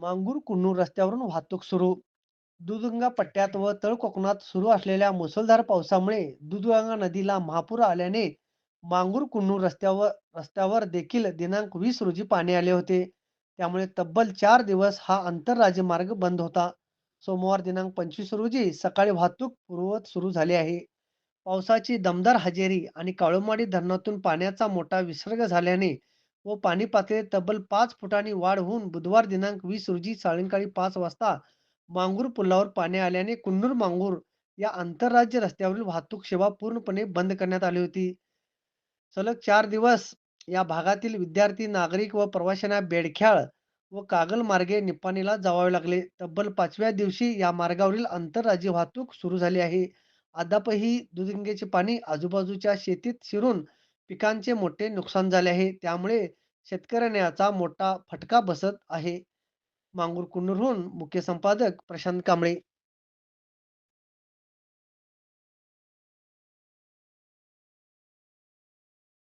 मांगूर कुन्नूर रस्त्यावरून वाहतूक सुरू. दुधगंगा पट्ट्यात व तळ कोकणात सुरू असलेल्या मुसळधार पावसामुळे दुधगंगा नदीला महापूर आल्याने मांगूर कुन्नूर रस्त्यावर रस्त्यावर देखील दिनांक वीस रोजी पाणी आले होते. त्यामुळे तब्बल चार दिवस हा आंतरराज्य मार्ग बंद होता. सोमवार दिनांक पंचवीस रोजी सकाळी वाहतूक पूर्ववत सुरू झाली आहे. पावसाची दमदार हजेरी आणि काळोमाडी धरणातून पाण्याचा मोठा विसर्ग झाल्याने व पाणी पातळीत तब्बल पाच फुटांनी वाढ होऊन बुधवार दिनांक वीस रोजी सायंकाळी पाच वाजता मांगूर पुलावर पाणी आल्याने कुन्नूर मांगूर या आंतरराज्य रस्त्यावरील वाहतूक सेवा पूर्णपणे बंद करण्यात आली होती. सलग चार दिवस या भागातील विद्यार्थी नागरिक व प्रवाशांना बेडख्याळ व कागल मार्गे निपाणीला जावावे लागले. तब्बल पाचव्या दिवशी या मार्गावरील आंतरराज्य वाहतूक सुरू झाली आहे. अद्यापही दुधिंगेचे पाणी आजूबाजूच्या शेतीत शिरून पिकांचे मोठे नुकसान झाले आहे. त्यामुळे शेतकऱ्यांना याचा मोठा फटका बसत आहे. मांगूर कुन्नूरहून मुख्य संपादक प्रशांत कांबळे.